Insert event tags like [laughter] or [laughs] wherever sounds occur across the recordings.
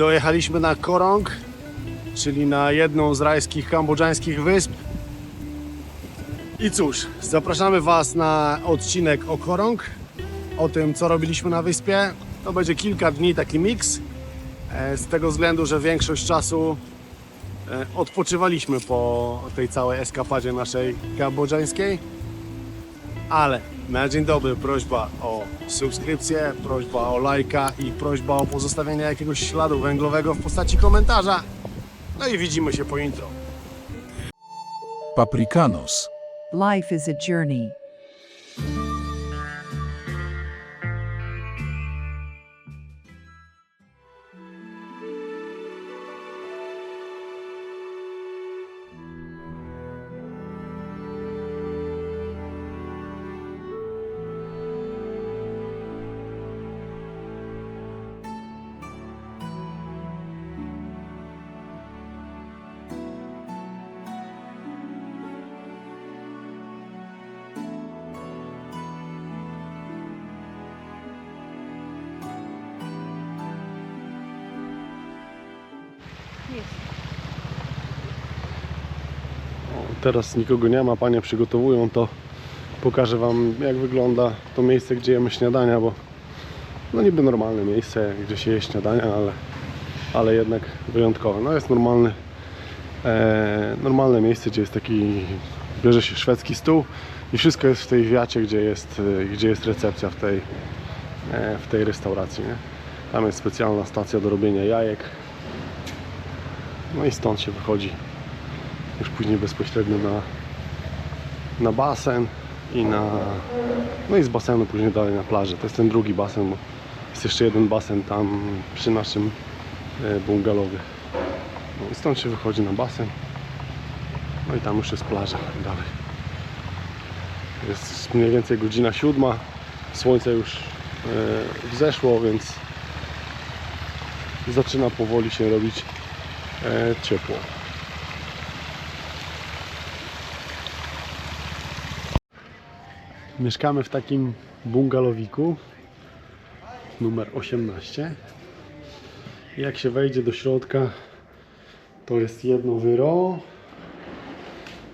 Dojechaliśmy na Korong, czyli na jedną z rajskich kambodżańskich wysp. I cóż, zapraszamy Was na odcinek o Korong, o tym co robiliśmy na wyspie. To będzie kilka dni taki miks, e, z tego względu, że większość czasu e, odpoczywaliśmy po tej całej eskapadzie naszej kambodżańskiej. Ale na dzień dobry prośba o subskrypcję, prośba o lajka i prośba o pozostawienie jakiegoś śladu węglowego w postaci komentarza. No i widzimy się po intro. Paprikanos. Life is a journey. Teraz nikogo nie ma, panie przygotowują to. Pokażę wam jak wygląda to miejsce, gdzie jemy śniadania, bo no niby normalne miejsce, gdzie się je śniadania, ale, ale jednak wyjątkowe. No jest normalny, e, normalne miejsce, gdzie jest taki, bierze się szwedzki stół i wszystko jest w tej wiacie, gdzie jest, gdzie jest recepcja w tej, e, w tej restauracji. Nie? Tam jest specjalna stacja do robienia jajek. No i stąd się wychodzi już później bezpośrednio na, na basen i na no i z basenu później dalej na plażę. To jest ten drugi basen, bo jest jeszcze jeden basen tam przy naszym e, bungalowie. No i stąd się wychodzi na basen. No i tam już jest plaża dalej. Jest mniej więcej godzina siódma. Słońce już e, wzeszło, więc zaczyna powoli się robić e, ciepło. Mieszkamy w takim bungalowiku numer 18. Jak się wejdzie do środka, to jest jedno wyro.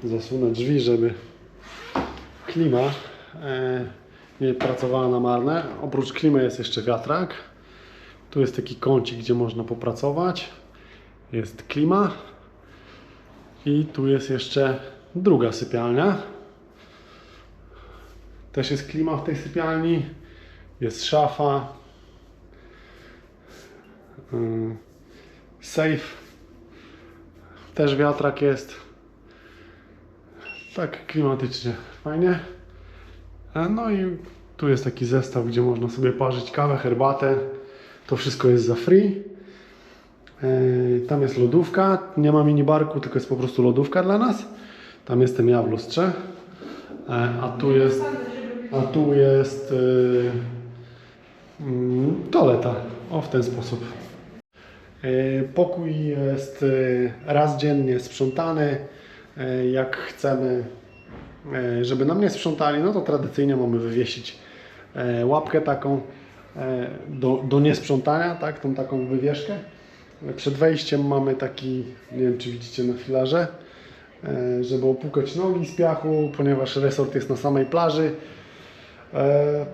Zasunę drzwi, żeby klima e, nie pracowała na marne. Oprócz klimy jest jeszcze wiatrak. Tu jest taki kącik, gdzie można popracować. Jest klima. I tu jest jeszcze druga sypialnia. Też jest klima w tej sypialni. Jest szafa. Ym, Safe. Też wiatrak jest. Tak klimatycznie. Fajnie. E, No i tu jest taki zestaw, gdzie można sobie parzyć kawę, herbatę. To wszystko jest za free. E, Tam jest lodówka. Nie ma minibarku, tylko jest po prostu lodówka dla nas. Tam jestem ja w lustrze. E, A tu jest a tu jest y, mm, toaleta. O, w ten sposób. Y, Pokój jest y, raz dziennie sprzątany. Jak chcemy, żeby nam nie sprzątali, no to tradycyjnie mamy wywiesić łapkę taką do, do niesprzątania, tak, tą taką wywieszkę. Przed wejściem mamy taki, nie wiem czy widzicie na filarze, żeby opłukać nogi z piachu, ponieważ resort jest na samej plaży. E,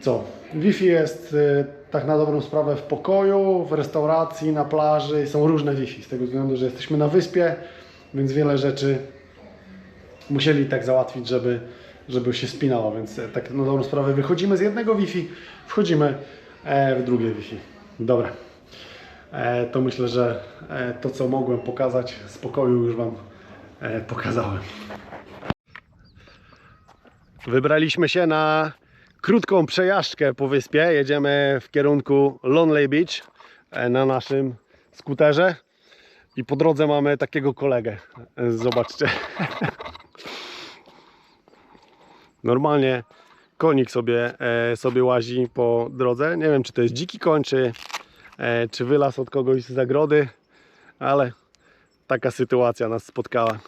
co? Wi-Fi jest e, tak na dobrą sprawę w pokoju, w restauracji, na plaży. Są różne Wi-Fi z tego względu, że jesteśmy na wyspie, więc wiele rzeczy musieli tak załatwić, żeby, żeby się spinało. Więc e, tak na dobrą sprawę wychodzimy z jednego Wi-Fi, wchodzimy w drugie Wi-Fi. Dobra. To myślę, że to co mogłem pokazać z pokoju już Wam pokazałem. Wybraliśmy się na krótką przejażdżkę po wyspie. Jedziemy w kierunku Lonely Beach e, na naszym skuterze. I po drodze mamy takiego kolegę. E, Zobaczcie. [laughs] Normalnie konik sobie, e, sobie łazi po drodze. Nie wiem, czy to jest dziki koń, czy, czy wylas od kogoś z zagrody, ale taka sytuacja nas spotkała.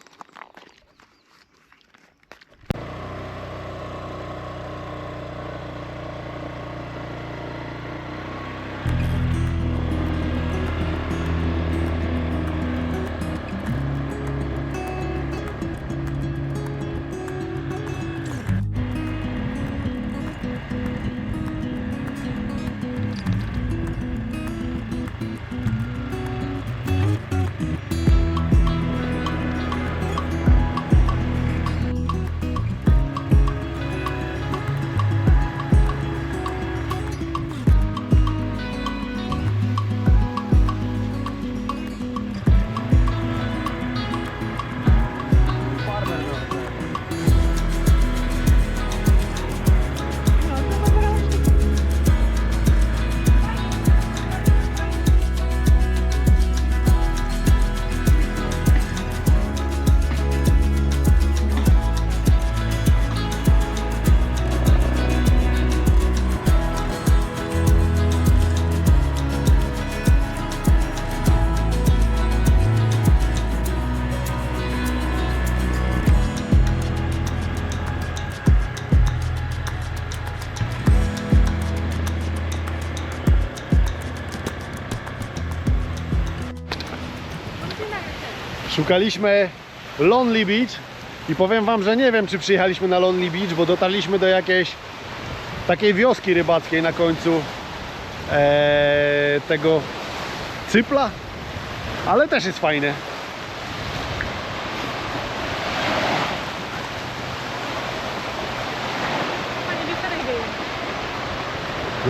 Szukaliśmy Lonely Beach i powiem wam, że nie wiem czy przyjechaliśmy na Lonely Beach, bo dotarliśmy do jakiejś takiej wioski rybackiej na końcu e, tego cypla, ale też jest fajne.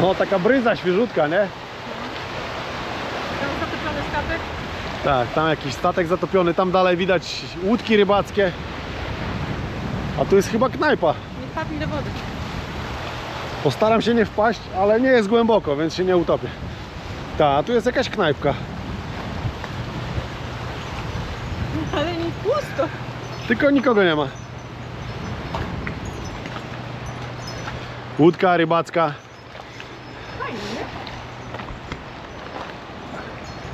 No taka bryza świeżutka, nie? Tam statek. Tak, tam jakiś statek zatopiony, tam dalej widać łódki rybackie. A tu jest chyba knajpa. Nie wpadł mi do wody. Postaram się nie wpaść, ale nie jest głęboko, więc się nie utopię. Tak, a tu jest jakaś knajpka. Ale nie pusto. Tylko nikogo nie ma. Łódka rybacka. Fajnie, nie?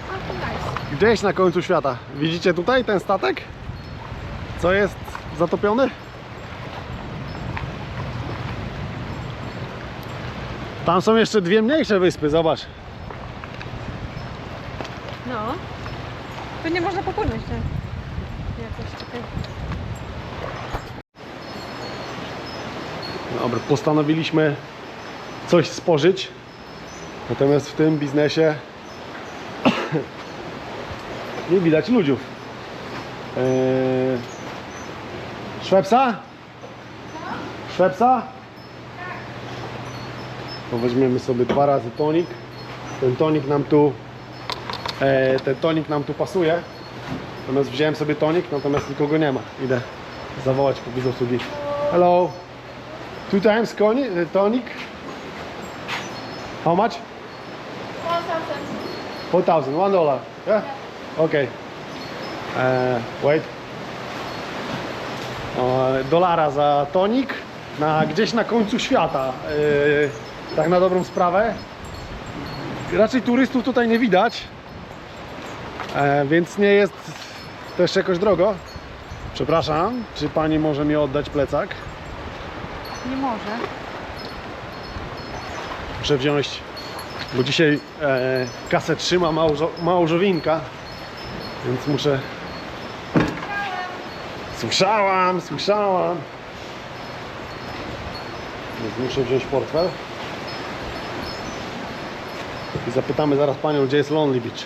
A to nice. Gdzieś na końcu świata. Widzicie tutaj ten statek? Co jest zatopiony? Tam są jeszcze dwie mniejsze wyspy, zobacz. No. To nie można popłynąć, nie? Jakoś czekaj. Dobra, postanowiliśmy coś spożyć. Natomiast w tym biznesie nie widać ludziów. Eee... Szwepsa? Szwepsa? To weźmiemy sobie dwa razy tonik. Ten tonik nam tu e, ten tonik nam tu pasuje. Natomiast wziąłem sobie tonik, natomiast nikogo nie ma. Idę zawołać po widzę obsługi. Hello. Two times uh, tonic. How much? 4,000. One dollar. Yeah? Okay. Uh, wait. Dolara za tonik na, gdzieś na końcu świata. Yy, tak na dobrą sprawę. Raczej turystów tutaj nie widać. E, więc nie jest też jakoś drogo. Przepraszam, czy pani może mi oddać plecak? Nie może. Muszę wziąć, bo dzisiaj e, kasę trzyma małżo, małżowinka, więc muszę. Słyszałam, słyszałam. Więc muszę wziąć portfel. I zapytamy zaraz panią, gdzie jest Lonely Beach.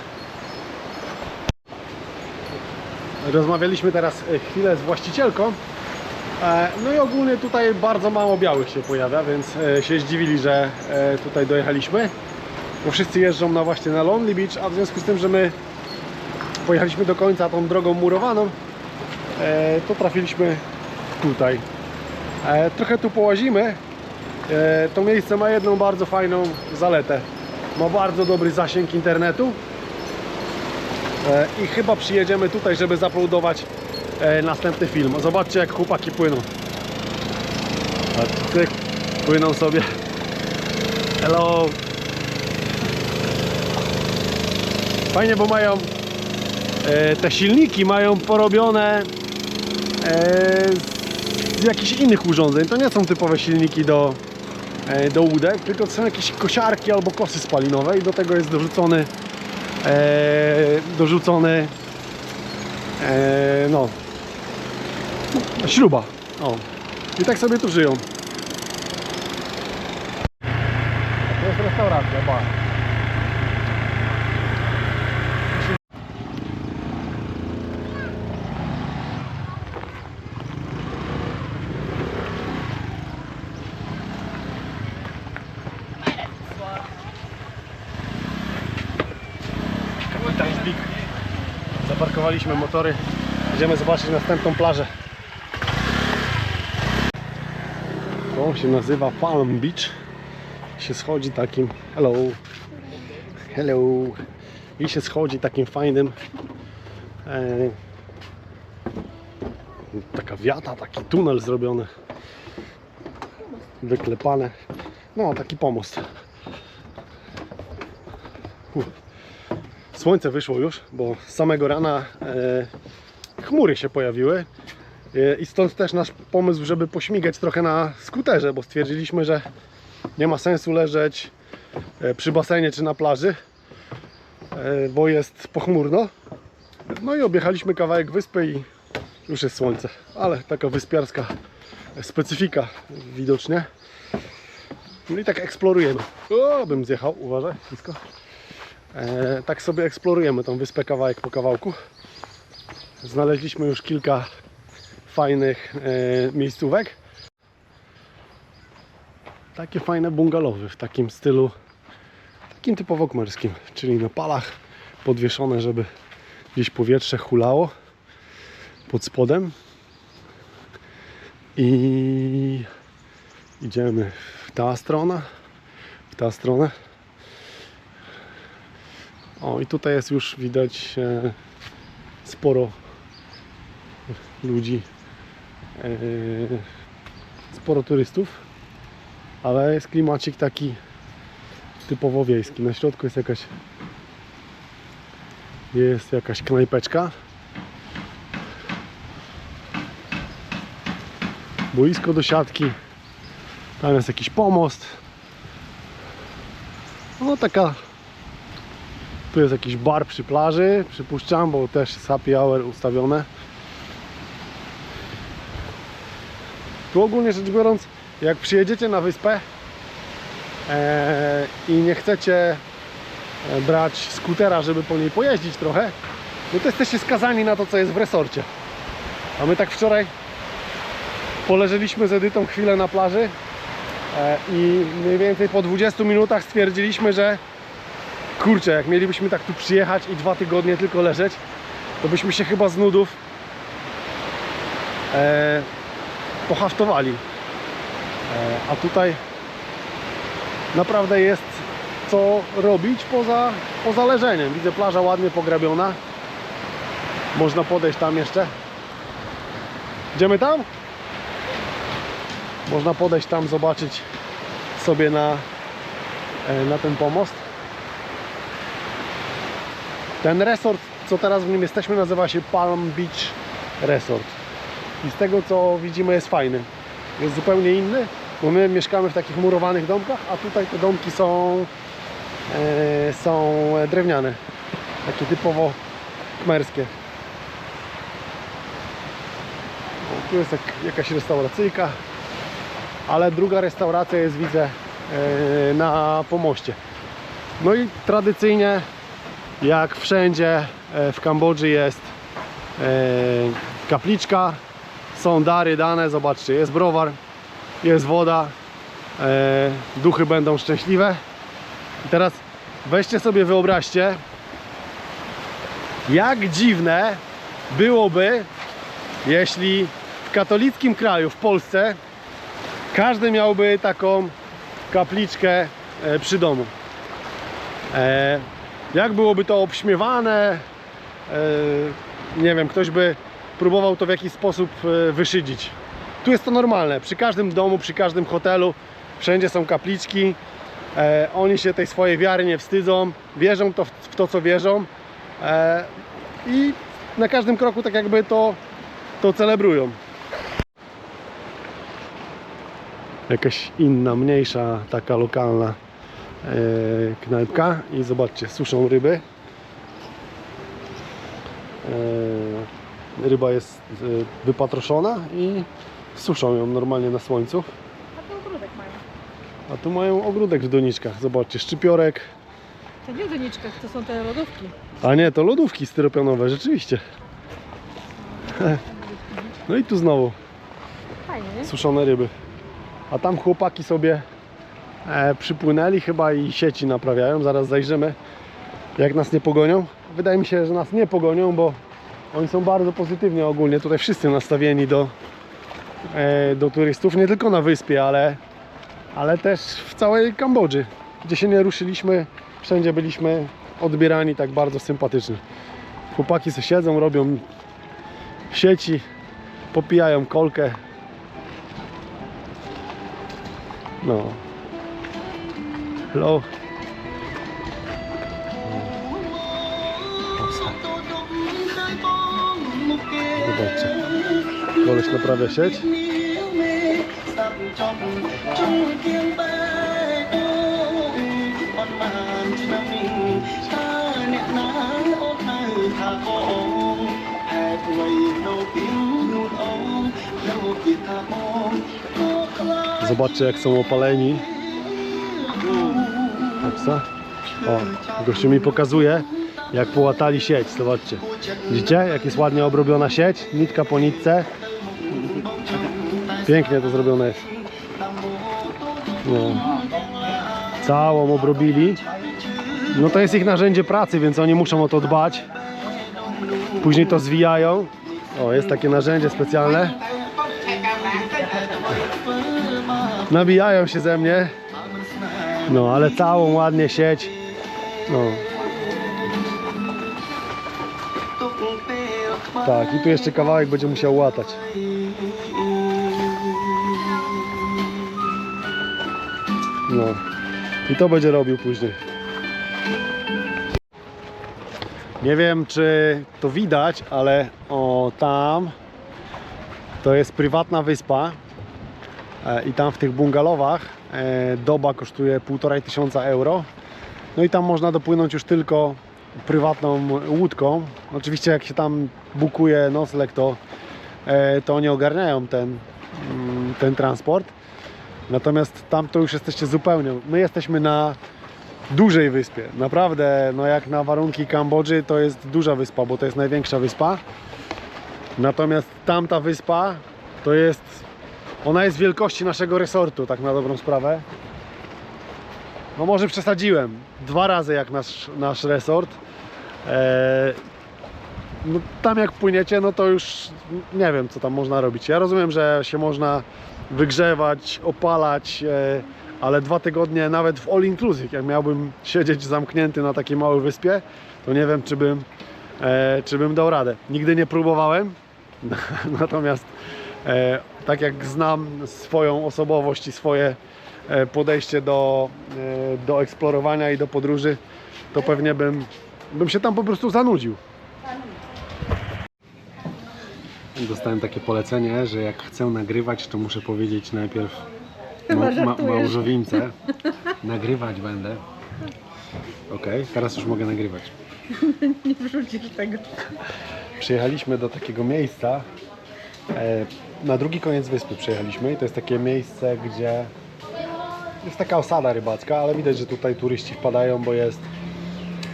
Rozmawialiśmy teraz e, chwilę z właścicielką. E, No i ogólnie tutaj bardzo mało białych się pojawia, więc e, się zdziwili, że tutaj dojechaliśmy. Bo wszyscy jeżdżą na właśnie na Lonely Beach, a w związku z tym, że my pojechaliśmy do końca tą drogą murowaną, e, to trafiliśmy tutaj. E, Trochę tu połazimy. E, To miejsce ma jedną bardzo fajną zaletę. Ma bardzo dobry zasięg internetu. I chyba przyjedziemy tutaj, żeby zaploadować następny film. Zobaczcie jak chłopaki płyną. A ty płyną sobie. Hello. Fajnie, bo mają te silniki mają porobione e, z jakichś innych urządzeń. To nie są typowe silniki do, e, do łódek, tylko to są jakieś kosiarki albo kosy spalinowe i do tego jest dorzucony e, dorzucony e, no śruba. O. I tak sobie tu żyją. To jest restauracja, bar. Titanic. Zaparkowaliśmy motory. Idziemy zobaczyć następną plażę. To się nazywa Palm Beach. Się schodzi takim. Hello. Hello. I się schodzi takim fajnym. E, taka wiata, taki tunel zrobiony. Wyklepane. No, taki pomost. Uff. Słońce wyszło już, bo samego rana e, chmury się pojawiły. E, I stąd też nasz pomysł, żeby pośmigać trochę na skuterze, bo stwierdziliśmy, że nie ma sensu leżeć e, przy basenie czy na plaży, bo jest pochmurno. No i objechaliśmy kawałek wyspy i już jest słońce, ale taka wyspiarska specyfika widocznie. No i tak eksplorujemy. O, bym zjechał, uważaj, blisko. E, tak sobie eksplorujemy tą wyspę kawałek po kawałku. Znaleźliśmy już kilka fajnych e, miejscówek. Takie fajne bungalowy w takim stylu, takim typowo kmerskim, czyli na palach podwieszone, żeby gdzieś powietrze hulało pod spodem. I idziemy w ta strona, w ta stronę. O, i tutaj jest już widać e, sporo ludzi, e, sporo turystów, ale jest klimacik taki typowo wiejski. Na środku jest jakaś jest jakaś knajpeczka. Boisko do siatki. Tam jest jakiś pomost. No taka. Tu jest jakiś bar przy plaży, przypuszczam, bo też jest happy hour ustawione. Tu ogólnie rzecz biorąc, jak przyjedziecie na wyspę e, i nie chcecie e, brać skutera, żeby po niej pojeździć trochę, no to jesteście skazani na to, co jest w resorcie. A my tak wczoraj poleżeliśmy z Edytą chwilę na plaży e, i mniej więcej po 20 minutach stwierdziliśmy, że kurczę, jak mielibyśmy tak tu przyjechać i dwa tygodnie tylko leżeć, to byśmy się chyba z nudów e, pohaftowali. E, a tutaj naprawdę jest co robić poza, poza leżeniem. Widzę plaża ładnie pograbiona. Można podejść tam jeszcze. Idziemy tam? Można podejść tam, zobaczyć sobie na, e, na ten pomost. Ten resort, co teraz w nim jesteśmy, nazywa się Palm Beach Resort. I z tego co widzimy jest fajny. Jest zupełnie inny, bo my mieszkamy w takich murowanych domkach, a tutaj te domki są, e, są drewniane. Takie typowo kmerskie. Tu jest jak, jakaś restauracyjka, ale druga restauracja jest widzę e, na pomoście. No i tradycyjnie jak wszędzie e, w Kambodży jest e, kapliczka, są dary dane, zobaczcie, jest browar, jest woda, e, duchy będą szczęśliwe. I teraz weźcie sobie, wyobraźcie, jak dziwne byłoby, jeśli w katolickim kraju, w Polsce, każdy miałby taką kapliczkę przy domu. Jak byłoby to obśmiewane, e, nie wiem, ktoś by próbował to w jakiś sposób e, wyszydzić. Tu jest to normalne, przy każdym domu, przy każdym hotelu, wszędzie są kapliczki, e, oni się tej swojej wiary nie wstydzą, wierzą to w, to, co wierzą. I na każdym kroku tak jakby to, to celebrują. Jakaś inna, mniejsza, taka lokalna knajpka i zobaczcie, suszą ryby. E, ryba jest e, wypatroszona i suszą ją normalnie na słońcu. A to ogródek mają. A tu mają ogródek w doniczkach. Zobaczcie, szczypiorek. To nie w doniczkach, to są te lodówki. A nie, to lodówki styropianowe, rzeczywiście. No i tu znowu Fajnie, nie? suszone ryby. A tam chłopaki sobie e, przypłynęli chyba i sieci naprawiają. Zaraz zajrzymy, jak nas nie pogonią. Wydaje mi się, że nas nie pogonią, bo oni są bardzo pozytywnie ogólnie tutaj wszyscy nastawieni do, e, do turystów. Nie tylko na wyspie, ale, ale też w całej Kambodży. Gdzie się nie ruszyliśmy, wszędzie byliśmy odbierani tak bardzo sympatycznie. Chłopaki sobie siedzą, robią sieci, popijają kolkę. No. Hello. Zobaczcie. Koleś naprawia sieć. Zobaczcie jak są opaleni. Tak co? O, gościu mi pokazuje jak połatali sieć, zobaczcie. Widzicie jak jest ładnie obrobiona sieć, nitka po nitce. Pięknie to zrobione jest. No. Całą obrobili. No to jest ich narzędzie pracy, więc oni muszą o to dbać. Później to zwijają. O, jest takie narzędzie specjalne. Nabijają się ze mnie. No, ale całą ładnie sieć. No. Tak, i tu jeszcze kawałek będzie musiał łatać. No. I to będzie robił później. Nie wiem, czy to widać, ale o tam to jest prywatna wyspa. E, I tam w tych bungalowach doba kosztuje 1,5 tysiąca euro. No i tam można dopłynąć już tylko prywatną łódką. Oczywiście jak się tam bukuje nocleg, to, e, to oni ogarniają ten, mm, ten transport. Natomiast tam to już jesteście zupełnie. My jesteśmy na dużej wyspie. Naprawdę, no jak na warunki Kambodży, to jest duża wyspa, bo to jest największa wyspa. Natomiast tamta wyspa to jest. Ona jest wielkości naszego resortu, tak na dobrą sprawę. No może przesadziłem. Dwa razy jak nasz, nasz resort. Eee, no, tam jak płyniecie, no to już nie wiem, co tam można robić. Ja rozumiem, że się można wygrzewać, opalać, e, ale dwa tygodnie nawet w all inclusive, jak miałbym siedzieć zamknięty na takiej małej wyspie, to nie wiem, czy bym, e, czy bym dał radę. Nigdy nie próbowałem, [laughs] natomiast e, tak jak znam swoją osobowość i swoje e, podejście do, e, do eksplorowania i do podróży, to pewnie bym, bym się tam po prostu zanudził. Dostałem takie polecenie, że jak chcę nagrywać, to muszę powiedzieć najpierw ma, ma, małżowince. [laughs] Nagrywać będę. Okej, teraz już mogę nagrywać. Nie wrzucisz tego. Przyjechaliśmy do takiego miejsca. E, na drugi koniec wyspy przyjechaliśmy i to jest takie miejsce, gdzie jest taka osada rybacka, ale widać, że tutaj turyści wpadają, bo jest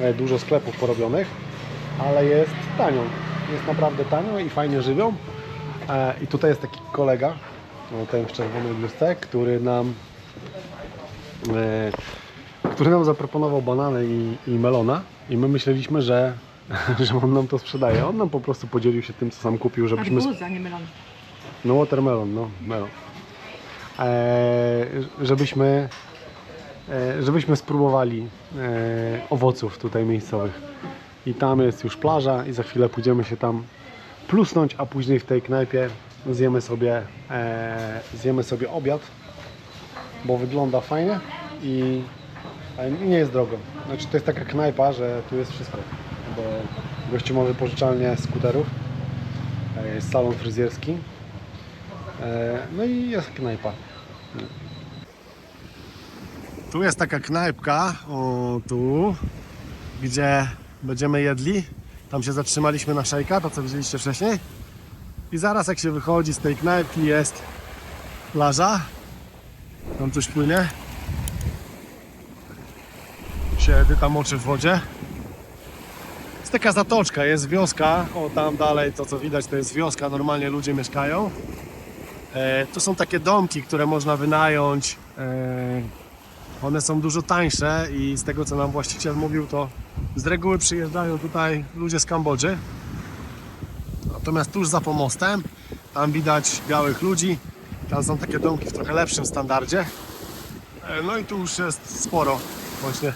e, dużo sklepów porobionych, ale jest tanio. Jest naprawdę tanio i fajnie żywią. E, I tutaj jest taki kolega, ten w czerwonej bluzce, który nam który nam zaproponował banany i, i melona i my myśleliśmy, że, [laughs] że on nam to sprzedaje. On nam po prostu podzielił się tym, co sam kupił, żebyśmy... Arbuza, nie mylon. no watermelon, no melon. Eee, żebyśmy, e, żebyśmy spróbowali e, owoców tutaj miejscowych. I tam jest już plaża i za chwilę pójdziemy się tam plusnąć, a później w tej knajpie zjemy sobie, e, zjemy sobie obiad, bo wygląda fajnie i nie jest drogo. Znaczy to jest taka knajpa, że tu jest wszystko, bo gościu ma wypożyczalnię skuterów, e, jest salon fryzjerski, E, No i jest knajpa. Tu jest taka knajpka, o tu, gdzie będziemy jedli. Tam się zatrzymaliśmy na szejka, to co widzieliście wcześniej. I zaraz jak się wychodzi z tej knajpki jest plaża. Tam coś płynie. Się Edyta moczy w wodzie. Jest taka zatoczka, jest wioska. O tam dalej to co widać to jest wioska, normalnie ludzie mieszkają. E, To są takie domki, które można wynająć. E, One są dużo tańsze i z tego co nam właściciel mówił, to z reguły przyjeżdżają tutaj ludzie z Kambodży. Natomiast tuż za pomostem, tam widać białych ludzi. Tam są takie domki w trochę lepszym standardzie. E, No i tu już jest sporo właśnie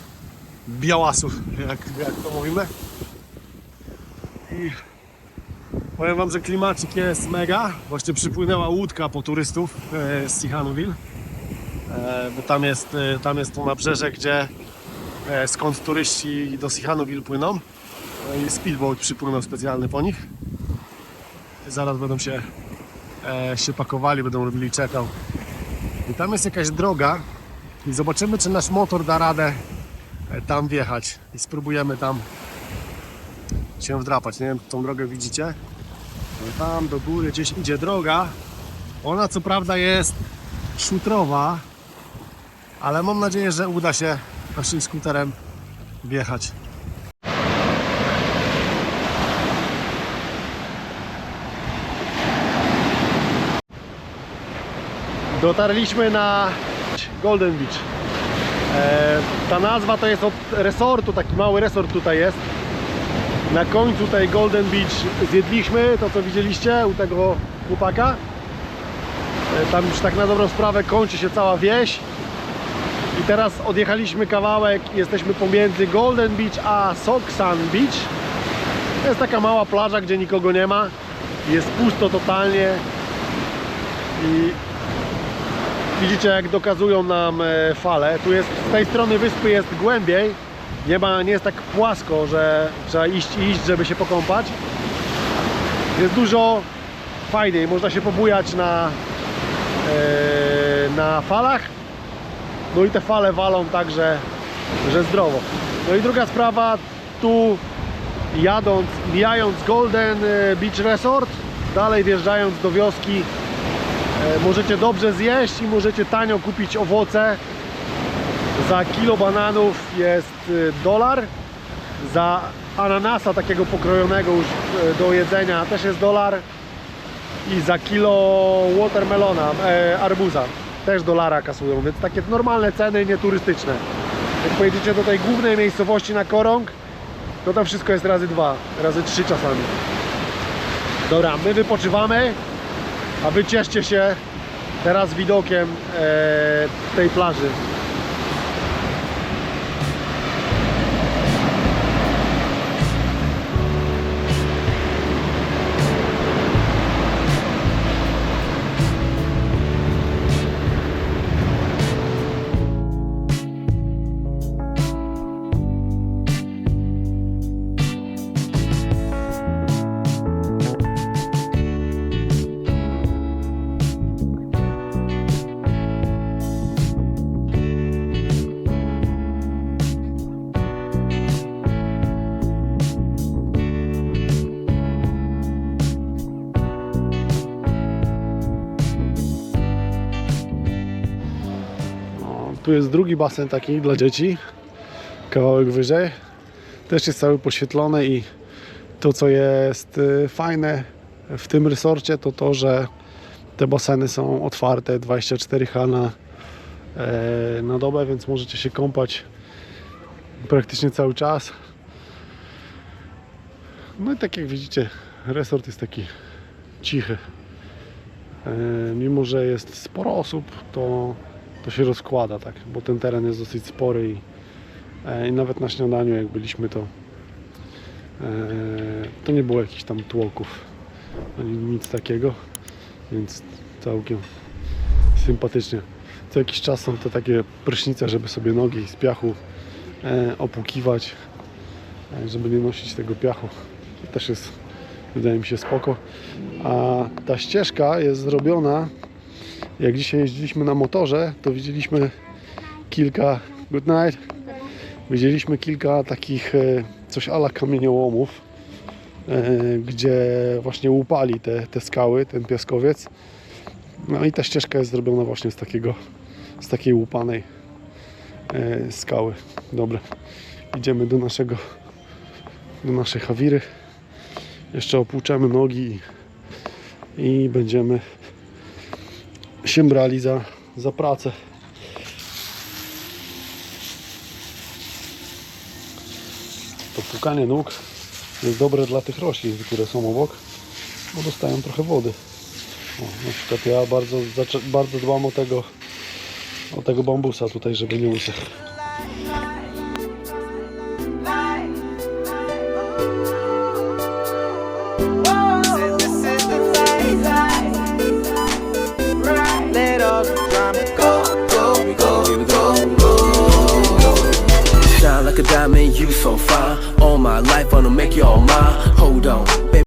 białasów, jak, jak to mówimy. I Powiem wam, że klimacik jest mega. Właśnie przypłynęła łódka po turystów e, z Sihanoukville. E, bo tam jest, e, tam jest to nabrzeże, gdzie e, skąd turyści do Sihanoukville płyną. No i speedboat przypłynął specjalny po nich. Zaraz będą się, się pakowali, będą robili check-out. I tam jest jakaś droga i zobaczymy, czy nasz motor da radę tam wjechać. I spróbujemy tam się wdrapać. Nie wiem, tą drogę widzicie. Tam do góry gdzieś idzie droga. Ona co prawda jest szutrowa, ale mam nadzieję, że uda się naszym skuterem wjechać. Dotarliśmy na Golden Beach. E, ta nazwa to jest od resortu, taki mały resort tutaj jest. Na końcu tej Golden Beach zjedliśmy to co widzieliście u tego chłopaka. E, Tam już tak na dobrą sprawę kończy się cała wieś. I teraz odjechaliśmy kawałek jesteśmy pomiędzy Golden Beach a Soksan Beach. To jest taka mała plaża, gdzie nikogo nie ma. Jest pusto totalnie. I widzicie jak dokazują nam e, fale. Tu jest, z tej strony wyspy jest głębiej. Nie, ma, nie jest tak płasko, że trzeba iść iść, żeby się pokąpać. Jest dużo fajniej. Można się pobujać na, e, na falach. No i te fale walą tak, że, że zdrowo. No i druga sprawa, tu jadąc, mijając Golden e, Beach Resort, dalej wjeżdżając do wioski, e, możecie dobrze zjeść i możecie tanio kupić owoce. Za kilo bananów jest e, dolar, za ananasa takiego pokrojonego już e, do jedzenia też jest dolar i za kilo watermelona, e, arbuza też dolara kasują, więc takie normalne ceny, nieturystyczne. Jak pojedziecie do tej głównej miejscowości na Korąg, to tam wszystko jest razy dwa, razy trzy czasami. Dobra, my wypoczywamy, a wy cieszcie się teraz widokiem e, tej plaży. Tu jest drugi basen taki dla dzieci, kawałek wyżej. Też jest cały poświetlony i to co jest y, fajne w tym resorcie to to, że te baseny są otwarte 24H na, e, na dobę, więc możecie się kąpać praktycznie cały czas. No i tak jak widzicie, resort jest taki cichy. E, mimo, że jest sporo osób, to, to się rozkłada, tak, bo ten teren jest dosyć spory i, e, i nawet na śniadaniu, jak byliśmy, to, e, to nie było jakichś tam tłoków ani nic takiego, więc całkiem sympatycznie. Co jakiś czas są te takie prysznice, żeby sobie nogi z piachu e, opłukiwać, żeby nie nosić tego piachu. To też jest, wydaje mi się, spoko. A ta ścieżka jest zrobiona, jak dzisiaj jeździliśmy na motorze, to widzieliśmy kilka, good night, widzieliśmy kilka takich e, coś ala kamieniołomów, e, gdzie właśnie łupali te, te skały, ten piaskowiec. No i ta ścieżka jest zrobiona właśnie z takiego, z takiej łupanej e, skały. Dobra, idziemy do naszego, do naszej hawiry. Jeszcze opłuczemy nogi i, i będziemy się brali za, za pracę. To płukanie nóg jest dobre dla tych roślin, które są obok, bo dostają trochę wody. O, na przykład ja bardzo, bardzo dbam o tego, o tego bambusa tutaj, żeby nie uciekł. you so fine. All my life, I'm gonna make you all mine. Hold on,